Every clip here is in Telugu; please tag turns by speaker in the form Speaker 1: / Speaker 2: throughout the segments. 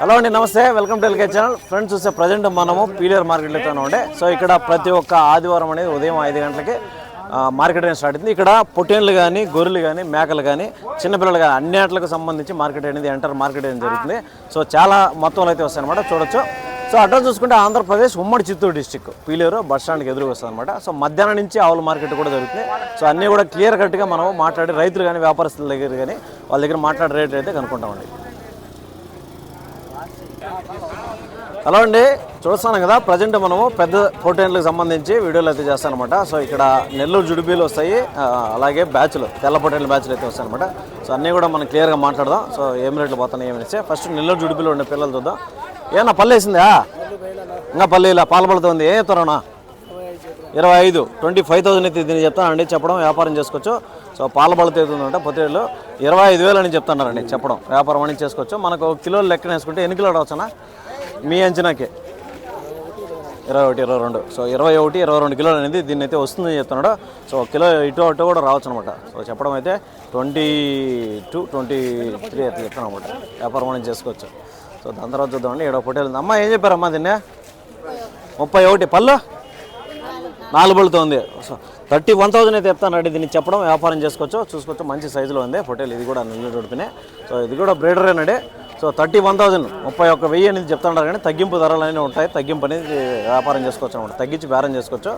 Speaker 1: హలో అండి నమస్తే. Welcome to LK channel. Friends చూస్తే ప్రజెంట్ మనము పీలియర్ మార్కెట్లో అయితే ఉండే. సో ఇక్కడ ప్రతి ఒక్క ఆదివారం అనేది ఉదయం ఐదు గంటలకి మార్కెట్ అనేది స్టార్ట్ అవుతుంది. ఇక్కడ పొట్టేన్లు కానీ గొర్రెలు కానీ మేకలు కానీ చిన్నపిల్లలు కానీ అన్నిటికి సంబంధించి మార్కెట్ అనేది ఎంటర్ మార్కెట్ అనేది జరుగుతుంది. సో చాలా మొత్తంలో అయితే వస్తాయన్నమాట చూడొచ్చు. సో అడ్రస్ చూసుకుంటే ఆంధ్రప్రదేశ్ ఉమ్మడి చిత్తూరు డిస్టిక్ పీలేరు బస్ స్టాండ్కి ఎదురుగా వస్తుంది అనమాట సో మధ్యాహ్నం నుంచి ఆవుల మార్కెట్ కూడా జరుగుతుంది. సో అన్నీ కూడా క్లియర్ కట్గా మనం మాట్లాడి రైతులు కానీ వ్యాపారస్తుల దగ్గర కానీ వాళ్ళ దగ్గర మాట్లాడే రేట్ అయితే కనుక్కుంటామండి. హలో అండి. చూస్తున్నాం కదా ప్రజెంట్ మనము పెద్ద పొట్టేన్లకు సంబంధించి వీడియోలు అయితే చేస్తానమాట సో ఇక్కడ నెల్లూరు జుడిబీలు వస్తాయి. అలాగే బ్యాచ్లు తెల్ల పొట్టేన్ల బ్యాచ్లు అయితే వస్తాయి అనమాట సో అన్నీ కూడా మనం క్లియర్గా మాట్లాడదాం. సో ఏం రేట్లు పోతున్నాయి ఏమనేసి ఫస్ట్ నెల్లూరు జుడిబీలో ఉండే పిల్లలు చూద్దాం. ఏమన్నా పల్లె వేసిందా? ఇంకా పల్లె ఇలా పాలపడుతుంది ఏం చెప్తారన్నా ఇరవై ఐదు. ట్వంటీ ఫైవ్ థౌసండ్ అయితే దీన్ని చెప్తానండి చెప్పడం వ్యాపారం చేసుకోవచ్చు. సో పాల బలత అవుతుందంట పొత్తేళ్ళు ఇరవై ఐదు వేలు అని చెప్తున్నారండి చెప్పడం. వ్యాపారం అని చేసుకోవచ్చు. మనకు కిలోలు లెక్కన వేసుకుంటే ఎన్ని కిలోలు రావచ్చునా మీ అంచనాకే. ఇరవై ఒకటి ఇరవై రెండు. సో ఇరవై ఒకటి ఇరవై రెండు కిలోలు అనేది దీన్ని అయితే వస్తుందని చెప్తున్నాడు. సో కిలో ఇటు అటు కూడా రావచ్చు అనమాట సో చెప్పడం అయితే ట్వంటీ టూ ట్వంటీ త్రీ అయితే చెప్తాను అనమాట వ్యాపారం అనేది చేసుకోవచ్చు. సో దాని తర్వాత చూద్దామండి. ఏడో పొట్టేలు అమ్మ ఏం చెప్పారమ్మా దీన్ని? ముప్పై ఒకటి. పళ్ళు? నాలుగు బళ్ళతో ఉంది. సో థర్టీ వన్ థౌసండ్ అయితే చెప్తానండి దీన్ని చెప్పడం వ్యాపారం చేసుకోవచ్చు. చూసుకోవచ్చు. మంచి సైజులో ఉంది. పొట్టేలు ఇది కూడా నిల్లు సో ఇది కూడా బ్రీడరేనండి. సో థర్టీ వన్ థౌసండ్ ముప్పై ఒక్క వెయ్యి అనేది చెప్తున్నారు కానీ తగ్గింపు ధరలు అనేవి ఉంటాయి. తగ్గింపు అనేది వ్యాపారం చేసుకోవచ్చు అనమాట తగ్గించి బేరం చేసుకోవచ్చు.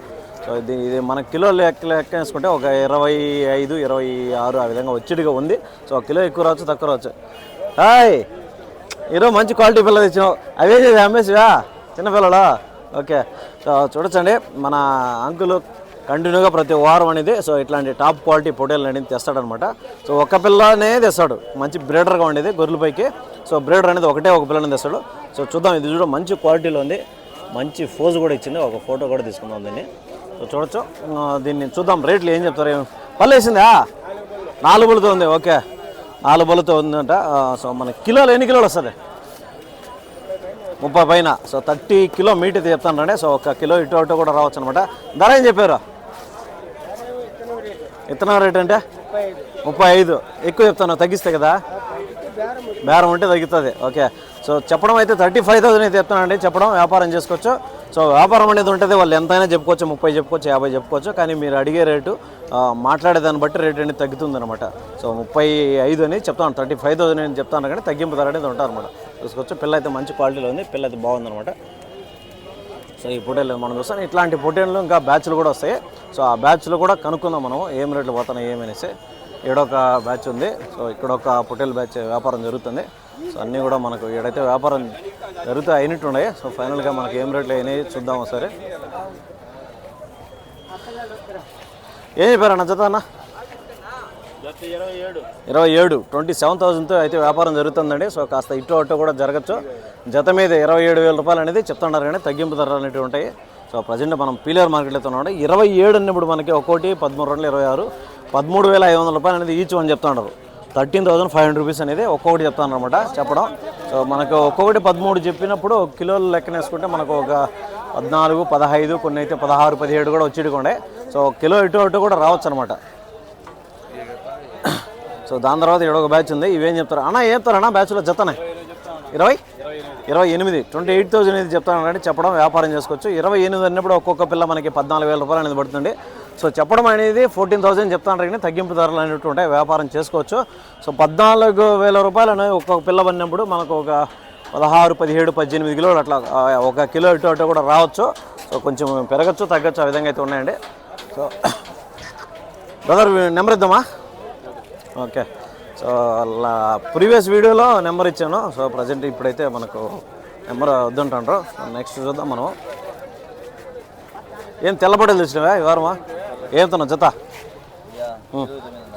Speaker 1: సో ఇది ఇది మన కిలో లెక్క లెక్క వేసుకుంటే ఒక ఇరవై ఐదు ఇరవై ఆరు ఆ విధంగా వచ్చిడిగా ఉంది. సో ఒక కిలో ఎక్కువ రావచ్చు తక్కువ రావచ్చు. హాయ్! ఈరోజు మంచి క్వాలిటీ పిల్లలు ఇచ్చినావు అవే చేసి అమ్మేసివా? చిన్నపిల్లలు ఓకే. సో చూడొచ్చండి. మన అంకులు కంటిన్యూగా ప్రతి వారం అనేది సో ఇట్లాంటి టాప్ క్వాలిటీ పొటేలు అనేది తెస్తాడనమాట. సో ఒక పిల్లనే తెస్తాడు. మంచి బ్రీడర్గా ఉండేది గొర్రెలపైకి సో బ్రీడర్ అనేది ఒకటే ఒక పిల్లని తెస్తాడు. సో చూద్దాం ఇది చూడ మంచి క్వాలిటీలో ఉంది. మంచి ఫోజ్ కూడా ఇచ్చింది. ఒక ఫోటో కూడా తీసుకుందాం దీన్ని. సో చూడొచ్చు. దీన్ని చూద్దాం. రేట్లు ఏం చెప్తారు? ఏం? పళ్ళు వేసిందా? నాలుగు బలతో ఉంది. ఓకే. నాలుగు బలతో ఉందంట. సో మన కిలోలు ఎన్ని కిలోలు వస్తుంది? ముప్పై పైన. సో థర్టీ కిలో మీట్ అయితే చెప్తాను రండి. సో ఒక కిలో ఇటు అటు కూడా రావచ్చు అనమాట ధర ఏం చెప్పారు? ఇత్తనం రేట్ అంటే? ముప్పై ఐదు. ఎక్కువ చెప్తాను తగ్గిస్తే కదా? బేరం ఉంటే తగ్గుతుంది. ఓకే. సో చెప్పడం అయితే థర్టీ ఫైవ్ థౌసండ్ అయితే చెప్తానండి చెప్పడం వ్యాపారం చేసుకోవచ్చు. సో వ్యాపారం అనేది ఉంటుంది. వాళ్ళు ఎంతైనా చెప్పుకోవచ్చు ముప్పై చెప్పుకోవచ్చు యాభై చెప్పుకోవచ్చు. కానీ మీరు అడిగే రేటు మాట్లాడేదాన్ని మాట్లాడే దాన్ని బట్టి రేట్ అనేది తగ్గుతుంది అనమాట సో ముప్పై ఐదు అని చెప్తాను థర్టీ ఫైవ్ థౌసండ్ అని చెప్తాను కానీ తగ్గింపు ధర అనేది ఉంటుంది అనమాట చూసుకోవచ్చు. పిల్ల అయితే మంచి క్వాలిటీలో ఉంది. పిల్ల అయితే బాగుందన్నమాట. సో ఈ పొటేళ్ళు మనం చూస్తాం. ఇట్లాంటి పొటేళ్ళు ఇంకా బ్యాచ్లు కూడా వస్తాయి. సో ఆ బ్యాచ్లు కూడా కనుక్కుందాం మనం ఏం రేట్లు పోతున్నాయి ఏమనేసి ఈడొక బ్యాచ్ ఉంది. సో ఇక్కడ ఒక పొటేల్ బ్యాచ్ వ్యాపారం జరుగుతుంది. సో అన్నీ కూడా మనకు ఈడైతే వ్యాపారం జరుగుతూ అయినట్టున్నాయి. సో ఫైనల్గా మనకు ఏం రేట్లు అయినాయి చూద్దాం ఒకసారి. ఏం చెప్పారు అన్న జత అన్న? ఇరవై ఏడు. ట్వంటీ సెవెన్ థౌసండ్తో అయితే వ్యాపారం జరుగుతుందండి. సో కాస్త ఇటు అటు కూడా జరగచ్చు. జత మీద ఇరవై ఏడు వేల రూపాయలు అనేది చెప్తున్నారు కానీ తగ్గింపు ధరలు అనేవి ఉంటాయి. సో ప్రజెంట్ మనం పీలర్ మార్కెట్లో ఉన్నాం. ఇరవై ఏడు అన్నప్పుడు మనకి ఒక్కోటి పదమూడు రెండు ఇరవై ఆరు. పదమూడు వేల ఐదు వందల రూపాయలు అనేది ఈచ్ అని చెప్తున్నారు. Thirteen thousand five hundred rupees అనేది ఒక్కొక్కటి చెప్తాను అనమాట చెప్పడం. సో మనకు ఒక్కొక్కటి పదమూడు చెప్పినప్పుడు కిలోల లెక్కన వేసుకుంటే మనకు ఒక పద్నాలుగు పదహైదు కొన్ని అయితే పదహారు పదిహేడు కూడా వచ్చేటికుండే సో కిలో ఇటు అటు కూడా రావచ్చు అనమాట సో దాని తర్వాత ఇక్కడ ఒక బ్యాచ్ ఉంది. ఇవేం చెప్తారు? అన్న ఏం చెప్తారు అన్న? బ్యాచ్లో జతనే. ఇరవై? ఇరవై ఎనిమిది. ట్వంటీ ఎయిట్ థౌసండ్ అనేది చెప్తాను అంటే చెప్పడం వ్యాపారం చేసుకోవచ్చు. ఇరవై ఎనిమిది అన్నప్పుడు ఒక్కొక్క పిల్ల మనకి పద్నాలుగు వేల రూపాయలు అనేది పడుతుంది. సో చెప్పడం అనేది ఫోర్టీన్ థౌసండ్ చెప్తాను కానీ తగ్గింపు ధరలు అనేవి ఉంటాయి. వ్యాపారం చేసుకోవచ్చు. సో పద్నాలుగు వేల రూపాయలు అనేది ఒక్కొక్క పిల్ల పడినప్పుడు మనకు ఒక పదహారు పదిహేడు పద్దెనిమిది కిలోలు అట్లా ఒక కిలో ఇటు అటు కూడా రావచ్చు. సో కొంచెం పెరగచ్చు తగ్గచ్చు ఆ విధంగా అయితే ఉన్నాయండి. సో బ్రదర్ నెంబర్ ఇద్దామా? ఓకే. సో అలా ప్రీవియస్ వీడియోలో నెంబర్ ఇచ్చాను. సో ప్రజెంట్ ఇప్పుడైతే మనకు నెంబర్ వద్దంటారు నెక్స్ట్ చూద్దాం మనం ఏం తెల్లబడలు తెచ్చినవా? ఈ వారమా? ఏం తన జత.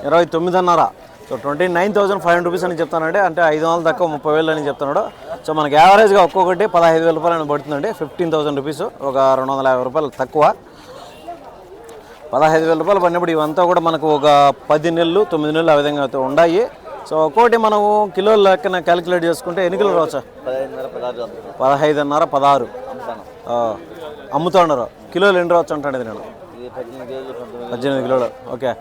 Speaker 1: ఇరవై తొమ్మిదిన్నర so twenty nine thousand five hundred rupees అని చెప్తానండి. అంటే ఐదు వందలు తక్కువ ముప్పై వేలు అని చెప్తున్నాడు. సో మనకి యావరేజ్గా ఒక్కొక్కటి పదహైదు వేల రూపాయలు అని పడుతుందండి. Fifteen thousand rupees. ఒక రెండు వందల యాభై రూపాయలు తక్కువ. పదహైదు వేల రూపాయలు పడినప్పుడు ఇవంతా కూడా మనకు ఒక పది నెలలు తొమ్మిది నెలలు ఆ విధంగా అయితే ఉన్నాయి సో ఒక్కోటి మనము కిలోల లెక్కన క్యాలిక్యులేట్ చేసుకుంటే ఎన్ని కిలోలు రావచ్చా?
Speaker 2: పదహైదున్నర పదహారు
Speaker 1: అమ్ముతున్నారు కిలోలు ఎన్ని రావచ్చు అంటాడు నేను?
Speaker 2: పద్దెనిమిది
Speaker 1: కిలోలు. ఓకే.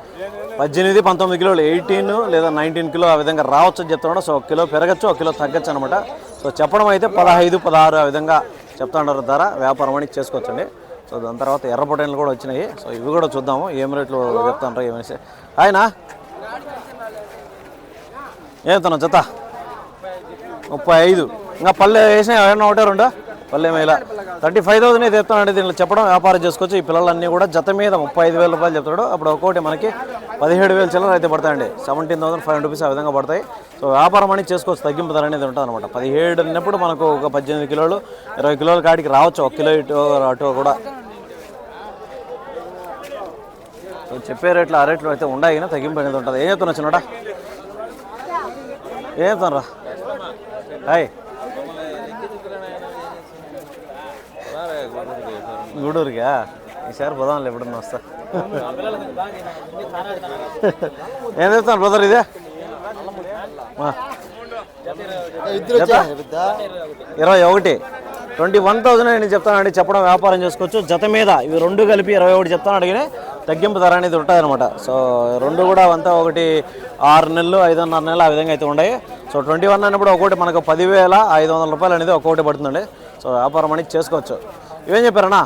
Speaker 1: పద్దెనిమిది పంతొమ్మిది కిలోలు ఎయిటీన్ లేదా నైన్టీన్ కిలో ఆ విధంగా రావచ్చు అని చెప్తున్నాడు. సో ఒక కిలో పెరగచ్చు ఒక కిలో తగ్గచ్చు అనమాట సో చెప్పడం అయితే పదహైదు పదహారు ఆ విధంగా చెప్తా ఉన్నారు. ధర వ్యాపారం అని చేసుకోవచ్చండి. సో దాని తర్వాత ఎర్ర పొటైన్లు కూడా వచ్చినాయి. సో ఇవి కూడా చూద్దాము. ఏం రేట్లు చెప్తాను ఏమనేసి ఆయన ఏమవుతున్నావు జత ముప్పై ఐదు. ఇంకా పల్లె వేసిన ఏమన్నా ఒకటే రెండు? పల్లె మేళ. థర్టీ ఫైవ్ థౌసండ్ అయితే చెప్తానండి దీనిలో చెప్పడం. వ్యాపారం చేసుకోవచ్చు. ఈ పిల్లలన్నీ కూడా జత మీద ముప్పై ఐదు వేల రూపాయలు చెప్తాడు అప్పుడు ఒక్కోటి మనకి పదిహేడు వేల చిల్లర అయితే పడతాయండి. సెవెంటీన్ థౌసండ్ ఫైవ్ రూపీస్ ఆ విధంగా పడతాయి. సో వ్యాపారం అనేది చేసుకోవచ్చు. తగ్గింపు ధర అనేది ఉంటుంది అనమాట పదిహేడు అన్నప్పుడు మనకు ఒక పద్దెనిమిది కిలోలు ఇరవై కిలోల కాడికి రావచ్చు. ఒక కిలో ఇటు అటు కూడా సో చెప్పే రేట్లు ఆ రేట్లు అయితే ఉన్నాయి కానీ తగ్గింపు అనేది ఉంటుంది. ఏం చెప్తున్నా చిన్నడా? ఏం చెప్తాను రా హాయ్. గూడూరుగా ఈసారి పోదాంలే ఎప్పుడన్నా వస్తా. ఏం చెప్తాను బ్రదర్ ఇదే? ఇరవై ఒకటి. ట్వంటీ వన్ థౌసండ్ నేను చెప్తానండి చెప్పడం వ్యాపారం చేసుకోవచ్చు. జత మీద ఇవి రెండు కలిపి ఇరవై ఒకటి చెప్తాను అడిగినే తగ్గింపు ధర అనేది ఉంటుంది అనమాట. సో రెండు కూడా అంతా ఒకటి ఆరు నెలలు ఐదున్నర నెలలు ఆ విధంగా అయితే ఉన్నాయి. సో ట్వంటీ వన్ అన్నప్పుడు ఒకటి మనకు పదివేల ఐదు వందల రూపాయలు అనేది ఒక్కొక్కటి పడుతుందండి. సో వ్యాపారం అనేది చేసుకోవచ్చు. ఇవేం చెప్పారన్నా?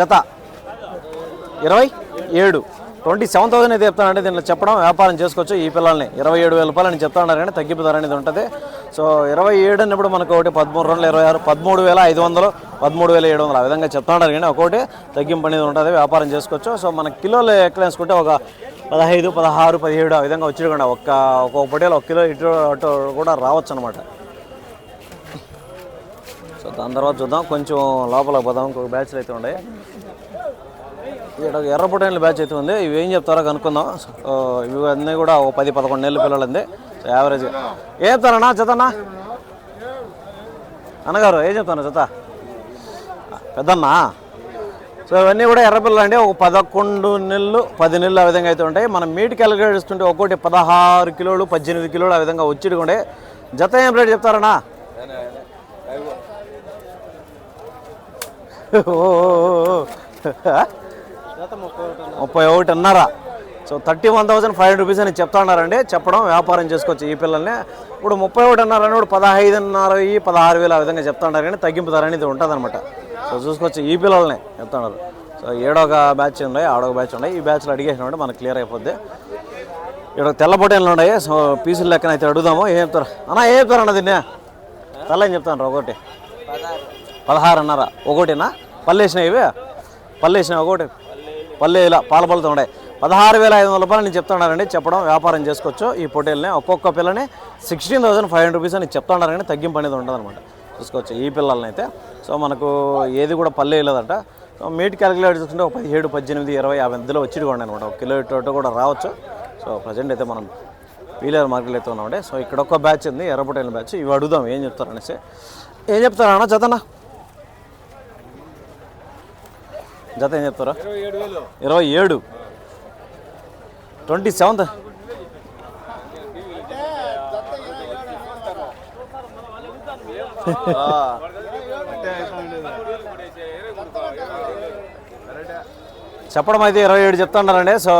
Speaker 1: జత ఇరవై ఏడు. ట్వంటీ సెవెన్ థౌసండ్ అయితే చెప్తానంటే దీంట్లో చెప్పడం వ్యాపారం చేసుకోవచ్చు. ఈ పిల్లల్ని ఇరవై ఏడు వేల రూపాయలు అని చెప్తా ఉన్నారు కానీ తగ్గింపు ధర అనేది ఉంటుంది. సో ఇరవై ఏడు అన్నప్పుడు మనకు ఒకటి పదమూడు రెండు ఇరవై ఆరు పదమూడు వేల ఐదు వందలు పదమూడు వేల ఏడు వందలు. ఆ విధంగా చెప్తా కానీ ఒకటి తగ్గింపు అనేది ఉంటుంది వ్యాపారం చేసుకోవచ్చు. సో మన కిలోలు ఎక్కడ వేసుకుంటే ఒక పదహైదు పదహారు పదిహేడు ఆ విధంగా వచ్చి ఒక్క ఒక్కొక్క పొట్టేలు ఒక కిలో ఇటు అటు కూడా రావచ్చు అనమాట సో దాని తర్వాత చూద్దాం. కొంచెం లోపల పోదాం. ఇంకొక బ్యాచ్లు అయితే ఉన్నాయి. ఇక్కడ ఎర్ర పొటైన్ల బ్యాచ్ అయితే ఉంది. ఇవి ఏం చెప్తారో కనుక్కుందాం. సో ఇవి అన్నీ కూడా ఒక పది పదకొండు నెలల పిల్లలంది యావరేజ్ ఏం చెప్తారన్నా జతన్నా అన్నగారు ఏం చెప్తాను జత? పెద్దన్నా? సో ఇవన్నీ కూడా ఎర్ర పిల్లలు అండి. ఒక పదకొండు నెలలు పది నెలలు ఆ విధంగా అయితే ఉంటాయి. మనం మీట్ క్యాలిక్యులేట్ చేసుకుంటే ఒక్కోటి పదహారు కిలోలు పద్దెనిమిది కిలోలు ఆ విధంగా వచ్చిడుకుండే జత ఏం రేట్ చెప్తారన్నా. ముప్పై ఒకటిన్నర so thirty one thousand five hundred rupees అని చెప్తాన్నారండి చెప్పడం వ్యాపారం చేసుకోవచ్చు ఈ పిల్లల్ని. ఇప్పుడు ముప్పై ఒకటిన్నర అని కూడా పదహైదున్నర వెయ్యి పదహారు వేలు ఆ విధంగా చెప్తా కానీ తగ్గింపు ధర అనేది ఉంటుందన్నమాట. సో చూసుకోవచ్చు ఈ పిల్లల్ని చెప్తున్నారు సో ఏడొక బ్యాచ్ ఉన్నాయి ఆడొక బ్యాచ్ ఉన్నాయి ఈ బ్యాచ్లో అడిగేసినప్పుడు మనకు క్లియర్ అయిపోద్ది. ఇక్కడ తెల్ల పొట్టేళ్ళు ఉన్నాయి. సో పీసులు లెక్కన అయితే అడుగుదాము. ఏం చెప్తారు? అన్నా ఏం చెప్తారు అన్న దీన్ని? తెల్ల ఏం చెప్తాను ఒకటి. పదహారున్నర. ఒకటినా? పళ్ళు వేసినాయి ఇవి? పళ్ళు ఒకటి. పల్లె ఇలా పాల పళ్ళతో ఉన్నాయి. పదహారు వేల ఐదు వందల రూపాయలు నేను చెప్తున్నానండి. చెప్పడం వ్యాపారం చేసుకోవచ్చు. ఈ పొట్టేల్ని ఒక్కొక్క పిల్లని sixteen thousand five hundred rupees అని చెప్తున్నారండి. తగ్గింపు అనేది ఉంటుంది అనమాట చూసుకోవచ్చు ఈ పిల్లల్ని అయితే సో మనకు ఏది కూడా పల్లె వేయలేదంట సో మీట్ క్యాలిక్యులేట్ చేసుకుంటే ఒక పదిహేడు పద్దెనిమిది ఇరవై ఆ మధ్యలో వచ్చి కూడా అనమాట ఒక కిలో ఇటు అటు కూడా రావచ్చు. సో ప్రజెంట్ అయితే మనం పీలేరు మార్కెట్లో అయితే ఉన్నామంటే సో ఇక్కడ ఒక బ్యాచ్ ఉంది ఎర్రపొటైన బ్యాచ్. ఇవి అడుగుదాం ఏం చెప్తారు అనేసి ఏం చెప్తారా అన్న జతనా జత ఏం చెప్తారా? ఇరవై ఏడు. Twenty seventh. చెప్పడం అయితే ఇరవై ఏడు చెప్తున్నారండి సో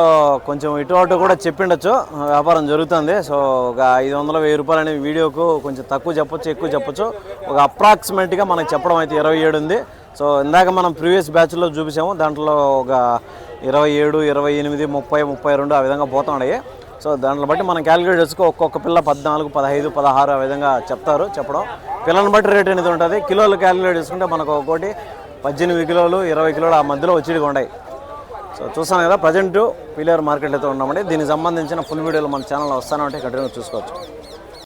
Speaker 1: కొంచెం ఇటు అటు కూడా చెప్పిండొచ్చు. వ్యాపారం జరుగుతుంది. సో ఒక ఐదు వందల వెయ్యి రూపాయలు అనే వీడియోకు కొంచెం తక్కువ చెప్పొచ్చు ఎక్కువ చెప్పొచ్చు. ఒక అప్రాక్సిమేట్గా మనకు చెప్పడం అయితే ఇరవై ఏడు ఉంది. సో ఇందాక మనం ప్రీవియస్ బ్యాచ్లో చూపించాము దాంట్లో ఒక ఇరవై ఏడు ఇరవై ఎనిమిది ముప్పై ముప్పై రెండు ఆ విధంగా పోతున్నాయి. సో దాంట్లో బట్టి మనం క్యాలిక్యులేట్ చేసుకో ఒక్కొక్క పిల్ల పద్నాలుగు పదహైదు పదహారు ఆ విధంగా చెప్తారు చెప్పడం. పిల్లల్ని బట్టి రేట్ అనేది ఉంటుంది. కిలోలు క్యాలిక్యులేట్ చేసుకుంటే మనకు ఒక్కోటి పద్దెనిమిది కిలోలు ఇరవై కిలోలు ఆ మధ్యలో వచ్చి ఉన్నాయి. సో చూస్తాను కదా ప్రజెంట్ పిల్లర్ మార్కెట్ అయితే ఉన్నామండి. దీనికి సంబంధించిన ఫుల్ వీడియోలు మన ఛానల్లో వస్తానంటే కంటిన్యూ చూసుకోవచ్చు.